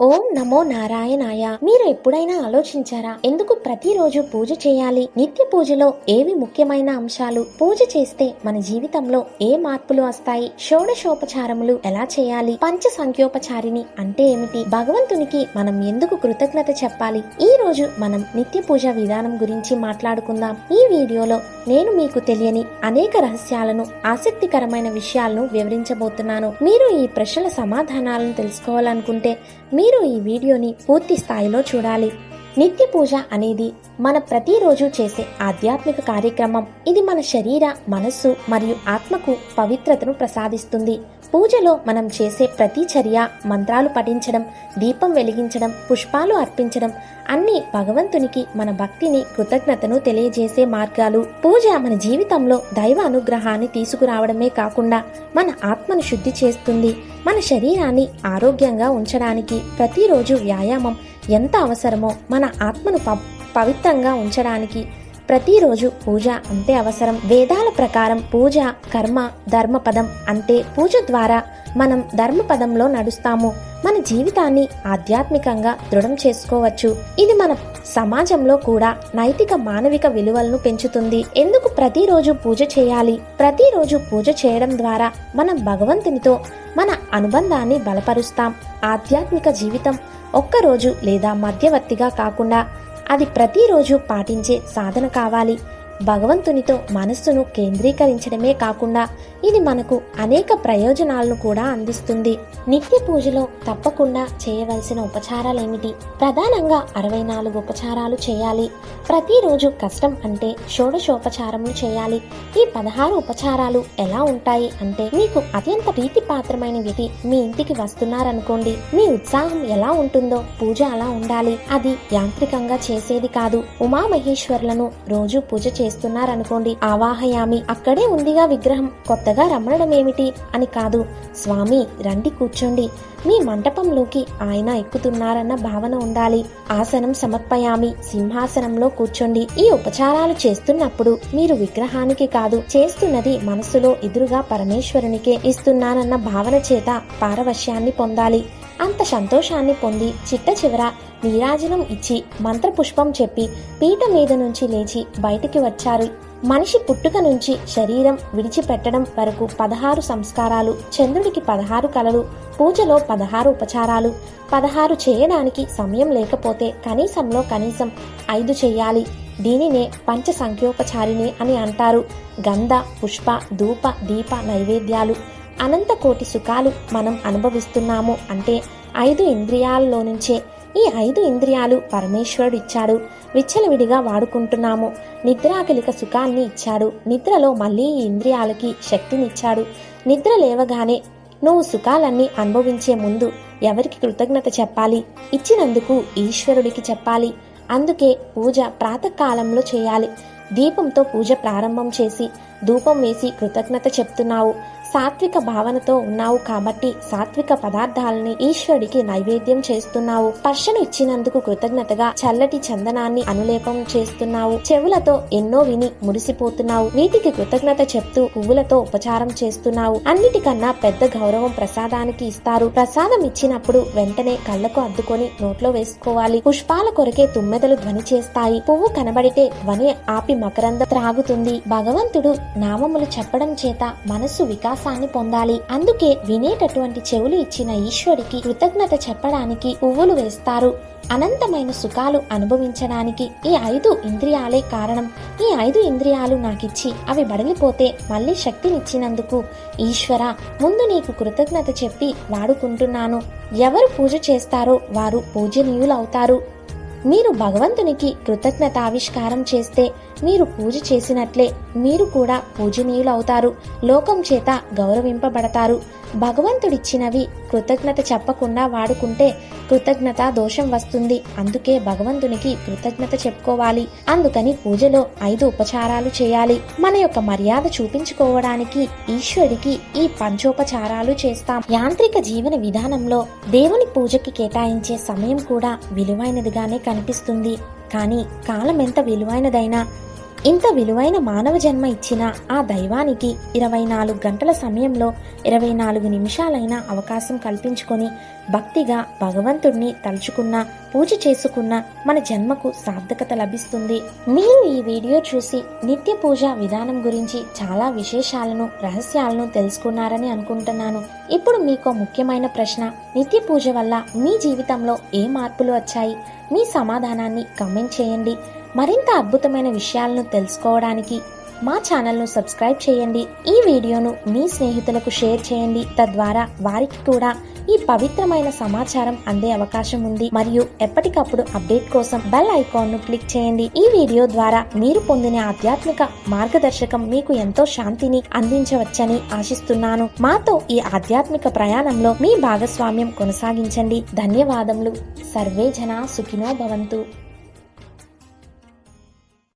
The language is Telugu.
ఓం నమో నారాయణాయ. మీరు ఎప్పుడైనా ఆలోచించారా? ఎందుకు ప్రతిరోజు పూజ చేయాలి? నిత్య పూజలో ఏవి ముఖ్యమైన అంశాలు? పూజ చేస్తే మన జీవితంలో ఏ మార్పులు వస్తాయి? షోడశోపచారములు ఎలా చేయాలి? పంచ సంఖ్యోపచారిని అంటే ఏమిటి? భగవంతునికి మనం ఎందుకు కృతజ్ఞత చెప్పాలి? ఈ రోజు మనం నిత్య పూజ విధానం గురించి మాట్లాడుకుందాం. ఈ వీడియోలో నేను మీకు తెలియని అనేక రహస్యాలను ఆసక్తికరమైన విషయాలను వివరించబోతున్నాను. మీరు ఈ ప్రశ్నల సమాధానాలను తెలుసుకోవాలనుకుంటే మీరు ఈ వీడియోని పూర్తి స్థాయిలో చూడాలి. నిత్య పూజ అనేది మన ప్రతిరోజు చేసే ఆధ్యాత్మిక కార్యక్రమం. ఇది మన శరీర మనస్సు మరియు ఆత్మకు పవిత్రతను ప్రసాదిస్తుంది. పూజలో మనం చేసే ప్రతి చర్య మంత్రాలు పఠించడం దీపం వెలిగించడం పుష్పాలు అర్పించడం అన్ని భగవంతునికి మన భక్తిని కృతజ్ఞతను తెలియజేసే మార్గాలు. పూజ మన జీవితంలో దైవ అనుగ్రహాన్ని తీసుకురావడమే కాకుండా మన ఆత్మను శుద్ధి చేస్తుంది. మన శరీరాన్ని ఆరోగ్యంగా ఉంచడానికి ప్రతిరోజు వ్యాయామం ఎంత అవసరమో మన ఆత్మను ప పవిత్రంగా ఉంచడానికి ప్రతిరోజు పూజ అంతే అవసరం. వేదాల ప్రకారం పూజ కర్మ ధర్మపదం అంటే పూజ ద్వారా మనం ధర్మపదంలో నడుస్తాము. మన జీవితాన్ని ఆధ్యాత్మికంగా దృఢం చేసుకోవచ్చు. ఇది మన సమాజంలో కూడా నైతిక మానవిక విలువలను పెంచుతుంది. ఎందుకు ప్రతిరోజు పూజ చేయాలి? ప్రతిరోజు పూజ చేయడం ద్వారా మనం భగవంతునితో మన అనుబంధాన్ని బలపరుస్తాం. ఆధ్యాత్మిక జీవితం ఒక్కరోజు లేదా మధ్యవర్తిగా కాకుండా అది ప్రతిరోజు పాటించే సాధన కావాలి. భగవంతునితో మనస్సును కేంద్రీకరించడమే కాకుండా ఇది మనకు అనేక ప్రయోజనాలను కూడా అందిస్తుంది. నిత్య పూజలో తప్పకుండా చేయవలసిన ఉపచారాలేమిటి? ప్రధానంగా అరవై నాలుగు ఉపచారాలు చేయాలి. ప్రతిరోజు కష్టం అంటే షోడశోపచారములు చేయాలి. ఈ పదహారు ఉపచారాలు ఎలా ఉంటాయి అంటే మీకు అత్యంత ప్రీతిపాత్రమైన వ్యక్తి మీ ఇంటికి వస్తున్నారనుకోండి. మీ ఉత్సాహం ఎలా ఉంటుందో పూజ అలా ఉండాలి. అది యాంత్రికంగా చేసేది కాదు. ఉమామహేశ్వరులను రోజు పూజ చేస్తున్నారనుకోండి ఆవాహయామి అక్కడే ఉందిగా విగ్రహం కొత్తగా రమ్మడం ఏమిటి అని కాదు. స్వామి రండి కూర్చోండి. మీ మంటపంలోకి ఆయన ఎక్కుతున్నారన్న భావన ఉండాలి. ఆసనం సమర్పయామి సింహాసనంలో కూర్చోండి. ఈ ఉపచారాలు చేస్తున్నప్పుడు మీరు విగ్రహానికి కాదు చేస్తున్నది మనసులో ఎదురుగా పరమేశ్వరునికే ఇస్తున్నానన్న భావన చేత పారవశ్యాన్ని పొందాలి. అంత సంతోషాన్ని పొంది చిట్ట చివర నీరాజనం ఇచ్చి మంత్రపుష్పం చెప్పి పీట మీద నుంచి లేచి బయటికి వచ్చారు. మనిషి పుట్టుక నుంచి శరీరం విడిచిపెట్టడం వరకు పదహారు సంస్కారాలు చంద్రుడికి పదహారు కలలు పూజలో పదహారు ఉపచారాలు పదహారు చేయడానికి సమయం లేకపోతే కనీసంలో కనీసం ఐదు చేయాలి. దీనినే పంచ సంఖ్యోపచారిణి అని అంటారు. గంధ పుష్ప ధూప దీప నైవేద్యాలు. అనంత కోటి సుఖాలు మనం అనుభవిస్తున్నాము అంటే ఐదు ఇంద్రియాలలో నుంచే ఈ ఐదు ఇంద్రియాలు పరమేశ్వరుడు ఇచ్చాడు. విచ్చలవిడిగా వాడుకుంటున్నాము. నిద్రాకలిక సుఖాన్ని ఇచ్చాడు. నిద్రలో మళ్ళీ ఈ ఇంద్రియాలకి శక్తినిచ్చాడు. నిద్ర లేవగానే నువ్వు సుఖాలన్నీ అనుభవించే ముందు ఎవరికి కృతజ్ఞత చెప్పాలి? ఇచ్చినందుకు ఈశ్వరుడికి చెప్పాలి. అందుకే పూజ ప్రాతకాలంలో చేయాలి. దీపంతో పూజ ప్రారంభం చేసి ధూపం వేసి కృతజ్ఞత చెప్తున్నావు. సాత్విక భావనతో ఉన్నావు కాబట్టి సాత్విక పదార్థాలని ఈశ్వరుడికి నైవేద్యం చేస్తున్నావు. స్పర్శను ఇచ్చినందుకు కృతజ్ఞతగా చల్లటి చందనాన్ని అనులేపం చేస్తున్నావు. చెవులతో ఎన్నో విని మురిసిపోతున్నావు. వీటికి కృతజ్ఞత చెప్తూ పువ్వులతో ఉపచారం చేస్తున్నావు. అన్నిటికన్నా పెద్ద గౌరవం ప్రసాదానికి ఇస్తారు. ప్రసాదం ఇచ్చినప్పుడు వెంటనే కళ్ళకు అద్దుకొని నోట్లో వేసుకోవాలి. పుష్పాల కొరకే తుమ్మెదలు ధ్వని చేస్తాయి. పువ్వు కనబడితే ధ్వని ఆపి మకరంద త్రాగుతుంది. భగవంతుడు నామములు చెప్పడం చేత మనస్సు వికాసాన్ని పొందాలి. అందుకే వినేటటువంటి చెవులు ఇచ్చిన ఈశ్వరికి కృతజ్ఞత చెప్పడానికి పువ్వులు వేస్తారు. అనంతమైన సుఖాలు అనుభవించడానికి ఈ ఐదు ఇంద్రియాలే కారణం. ఈ ఐదు ఇంద్రియాలు నాకిచ్చి అవి బడిగిపోతే మళ్ళీ శక్తినిచ్చినందుకు ఈశ్వర ముందు నీకు కృతజ్ఞత చెప్పి వాడుకుంటున్నాను. ఎవరు పూజ చేస్తారో వారు పూజనీయులవుతారు. మీరు భగవంతునికి కృతజ్ఞతావిష్కారం చేస్తే మీరు పూజ చేసినట్లే. మీరు కూడా పూజనీయులు అవుతారు లోకం చేత గౌరవింపబడతారు. భగవంతుడిచ్చినవి కృతజ్ఞత చెప్పకుండా వాడుకుంటే కృతజ్ఞత దోషం వస్తుంది. అందుకే భగవంతునికి కృతజ్ఞత చెప్పుకోవాలి. అందుకని పూజలో ఐదు ఉపచారాలు చేయాలి. మన యొక్క మర్యాద చూపించుకోవడానికి ఈశ్వరుడికి ఈ పంచోపచారాలు చేస్తాం. యాంత్రిక జీవన విధానంలో దేవుని పూజకి కేటాయించే సమయం కూడా విలువైనదిగానే కనిపిస్తుంది. కానీ కాలం ఎంత విలువైనదైనా ఇంత విలువైన మానవ జన్మ ఇచ్చిన ఆ దైవానికి ఇరవై నాలుగు గంటల సమయంలో ఇరవై నాలుగు నిమిషాలైన అవకాశం కల్పించుకొని భక్తిగా భగవంతుడిని తలుచుకున్న పూజ చేసుకున్న మన జన్మకు సార్థకత లభిస్తుంది. మీరు ఈ వీడియో చూసి నిత్య పూజ విధానం గురించి చాలా విశేషాలను రహస్యాలను తెలుసుకున్నారని అనుకుంటున్నాను. ఇప్పుడు మీకు ముఖ్యమైన ప్రశ్న నిత్య పూజ వల్ల మీ జీవితంలో ఏ మార్పులు వచ్చాయి? మీ సమాధానాన్ని కమెంట్ చేయండి. మరింత అద్భుతమైన విషయాలను తెలుసుకోవడానికి మా ఛానల్ను సబ్స్క్రైబ్ చేయండి. ఈ వీడియోను మీ స్నేహితులకు షేర్ చేయండి. తద్వారా వారికి కూడా ఈ పవిత్రమైన సమాచారం అందే అవకాశం ఉంది. మరియు ఎప్పటికప్పుడు అప్డేట్ కోసం బెల్ ఐకాన్ను క్లిక్ చేయండి. ఈ వీడియో ద్వారా మీరు పొందిన ఆధ్యాత్మిక మార్గదర్శకం మీకు ఎంతో శాంతిని అందించవచ్చని ఆశిస్తున్నాను. మాతో ఈ ఆధ్యాత్మిక ప్రయాణంలో మీ భాగస్వామ్యం కొనసాగించండి. ధన్యవాదములు. సర్వే జన సుఖినో భవంతు.